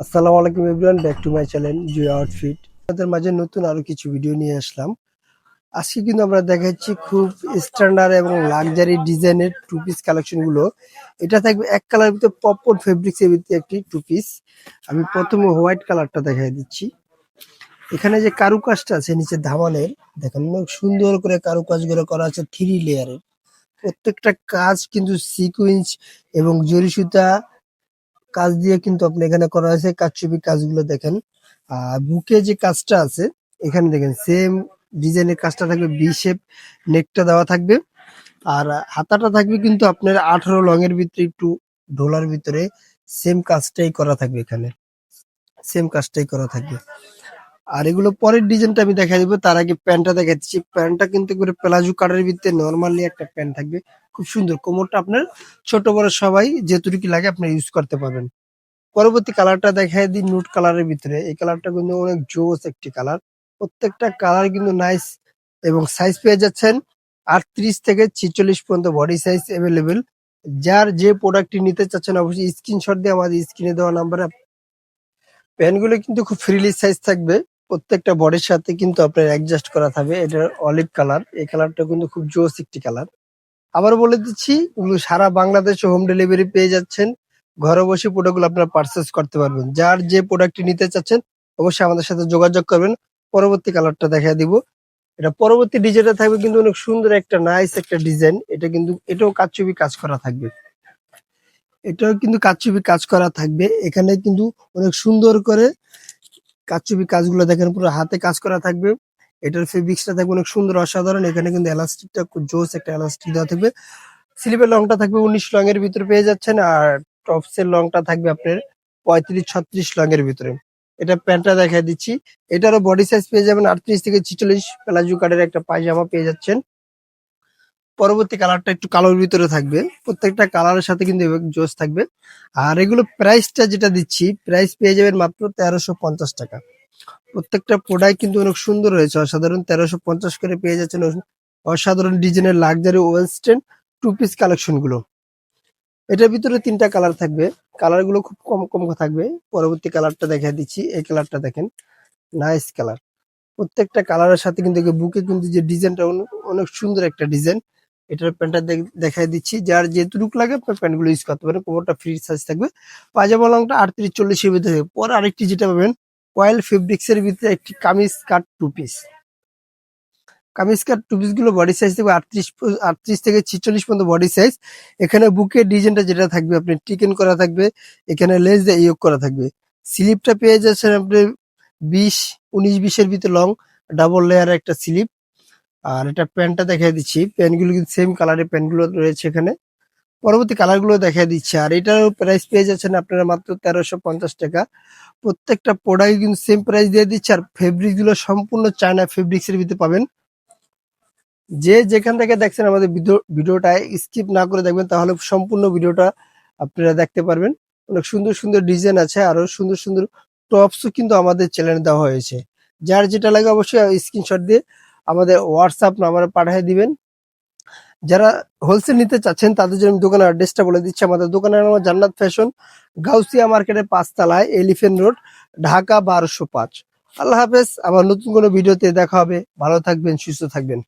আসসালামু আলাইকুম everyone back to my channel Jui outfit আপনাদের মাঝে নতুন আরও কিছু ভিডিও নিয়ে আসলাম। আজকে কিন্তু আমরা দেখাচ্ছি খুব স্ট্যান্ডার্ড এবং লাক্সারি ডিজাইনের টু পিস কালেকশনগুলো। এটা থাকবে এক কালার ভিতরে পপকর্ন ফেব্রিক্স এর ভিতরে একটি টু পিস আমি প্রথমে হোয়াইট কালারটা দেখাই দিচ্ছি। এখানে যে কারুকাজটা আছে নিচে ধামানের দেখেন সুন্দর করে কারুকাজগুলো করা আছে থ্রি লেয়ারের প্রত্যেকটা কাজ কিন্তু সিকুয়েন্স এবং জরি সুতা কাজ দিয়ে কিন্তু আপনি এখানে করা হয়েছে কারচুপি কাজগুলো দেখেন। আর বুকে যে কাজটা আছে, এখানে দেখেন সেম ডিজাইনের কাজটা থাকবে বি শেপ নেকটা দেওয়া থাকবে। আর হাতাটা থাকবে কিন্তু আপনার আঠারো লং এর ভিতরে, একটু ঢোলার ভিতরে সেম কাজটাই করা থাকবে এখানে। সেম কাজটাই করা থাকবে। আর এগুলো পরের ডিজাইনটা আমি দেখা দিব। তার আগে প্যান্টটা দেখাচ্ছি প্যান্টটা কিন্তু করে প্লাজো কাটার ভিতরে নর্মালি একটা প্যান্ট থাকবে। খুব সুন্দর। কোমরটা আপনার ছোট, বড় সবাই যেটুকু লাগে আপনি ইউজ করতে পারবেন। পরবর্তী কালারটা দেখায় দিই নুট কালারের ভিতরে। এই কালারটা কিন্তু অনেক জোস একটি কালার। প্রত্যেকটা কালার কিন্তু নাইস এবং সাইজ পেয়ে যাচ্ছেন আটত্রিশ থেকে ছিচল্লিশ পর্যন্ত বডি সাইজ অ্যাভেলেবেল যার যে প্রোডাক্টটি নিতে চাচ্ছেন অবশ্যই স্ক্রিনশট দিয়ে আমাদের স্ক্রিনে দেওয়া নাম্বারে প্যান্টগুলো কিন্তু খুব ফ্রিলি সাইজ থাকবে। প্রত্যেকটা বডির সাথে কিন্তু আপনার অ্যাডজাস্ট করা থাকবে। এটা অলিভ কালার এই কালারটা কিন্তু খুব জোস একটি কালার আবার বলে দিচ্ছি সারা বাংলাদেশে হোম ডেলিভারি পেয়ে যাচ্ছেন। ঘরে বসে প্রোডাক্টগুলো আপনারা পারচেস করতে পারবেন। যার যে প্রোডাক্টটি নিতে চাচ্ছেন, অবশ্যই আমাদের সাথে যোগাযোগ করবেন। পরবর্তী কালারটা দেখা দিব। এটা পরবর্তী ডিজাইনটা থাকবে কিন্তু অনেক সুন্দর একটা নাইস একটা ডিজাইন এটা কিন্তু, এটাও কাচুবি কাজ করা থাকবে। এটাও কিন্তু কাচুবি কাজ করা থাকবে। এখানে কিন্তু অনেক সুন্দর করে কাচুবি কাজগুলো দেখেন, পুরো হাতে কাজ করা থাকবে। এটার ফেব্রিক্সটা থাকবে অনেক সুন্দর, অসাধারণ। এখানে কিন্তু এলাস্টিকটা জোস একটা এলাস্টিক দেওয়া থাকবে। স্লিপের লংটা থাকবে উনিশ লং এর ভিতরে পেয়ে যাচ্ছেন, আর টপস এর লংটা থাকবে আপনার পঁয়ত্রিশ, ছত্রিশ লং এর ভিতরে। এটা প্যান্টটা দেখাই দিচ্ছি। এটারও বডি সাইজ পেয়ে যাবেন আটত্রিশ থেকে ছিচল্লিশ প্লাজো কাটের একটা পায়জামা পেয়ে যাচ্ছেন। পরবর্তী কালারটা একটু কালোর ভিতরে থাকবে। প্রত্যেকটা কালারের সাথে কিন্তু জোস থাকবে। আর এগুলো প্রাইসটা যেটা দিচ্ছি প্রাইস পেয়ে যাবেন মাত্র তেরোশো পঞ্চাশ টাকা। প্রত্যেকটা প্রোডাক্ট কিন্তু অনেক সুন্দর রয়েছে অসাধারণ তেরোশো পঞ্চাশ করে পেয়ে যাচ্ছেন অসাধারণ ডিজাইনের লাক্সারি ওয়েস্টার্ন টু পিস কালেকশনগুলো। এটার ভিতরে তিনটা কালার থাকবে। কালারগুলো খুব কম কম থাকবে। পরবর্তী কালারটা দেখা দিচ্ছি। এই কালারটা দেখেন। নাইস কালার প্রত্যেকটা কালারের সাথে কিন্তু বুকে কিন্তু যে ডিজাইনটা অনেক সুন্দর একটা ডিজাইন এটার প্যান্টটা দেখাই দিচ্ছি। যার যেটুক লাগে, আপনার প্যান্টগুলো ইউজ করতে পারেন। কোমরটা ফ্রি সাইজ থাকবে। পাজামা লংটা আটত্রিশ চল্লিশের ভিতরে। পরে আরেকটি যেটা পাবেন কয়েল ফেব্রিক্স এর ভিতরে একটি kameez cut two piece kameez cut two পিসগুলো বডি সাইজ থাকবে আটত্রিশ আটত্রিশ থেকে ছিচল্লিশ পর্যন্ত বডি সাইজ এখানে বুকের ডিজাইনটা যেটা থাকবে, আপনি টিকেন করা থাকবে। এখানে লেস দিয়ে ইয়োগ করা থাকবে। স্লিপটা পেয়ে যাচ্ছেন আপনি বিশ, উনিশ, বিশের ভিতরে লং ডাবল লেয়ার একটা স্লিপ আর এটা প্যান্টটা দেখাই দিচ্ছি। প্যান্টগুলো কিন্তু সেম কালারের প্যান্টগুলো রয়েছে এখানে। পরবর্তী কালারগুলো দেখাই দিচ্ছি। আর এটার প্রাইস পেয়ে যাচ্ছেন আপনারা মাত্র তেরোশো পঞ্চাশ টাকা। প্রত্যেকটা প্রোডাক্ট কিন্তু সেম প্রাইস দিয়ে দিচ্ছে। আর ফেব্রিকগুলো সম্পূর্ণ চায়না ফেব্রিক্স এর ভিতরে পাবেন। যে যেখান থেকে দেখছেন আমাদের ভিডিও, ভিডিওটা স্কিপ না করে দেখবেন, তাহলে সম্পূর্ণ ভিডিওটা আপনারা দেখতে পারবেন। অনেক সুন্দর সুন্দর ডিজাইন আছে। আরও সুন্দর সুন্দর টপসও কিন্তু আমাদের চ্যানেলে দেওয়া হয়েছে। যার যেটা লাগে অবশ্যই স্ক্রিনশট দিয়ে আমাদের হোয়াটসঅ্যাপ নাম্বারে পাঠিয়ে দিবেন। যারা হোলসেল নিতে চাচ্ছেন, তাদের জন্য দোকানের অ্যাড্রেসটা বলে দিচ্ছি। আমাদের দোকানের নাম জান্নাত ফ্যাশন গাউসিয়া মার্কেটের পাঁচতলায় এলিফেন্ট রোড ঢাকা বারোশো পাঁচ। আল্লাহ হাফেজ, আবার নতুন কোনো ভিডিওতে দেখা হবে। ভালো থাকবেন, সুস্থ থাকবেন।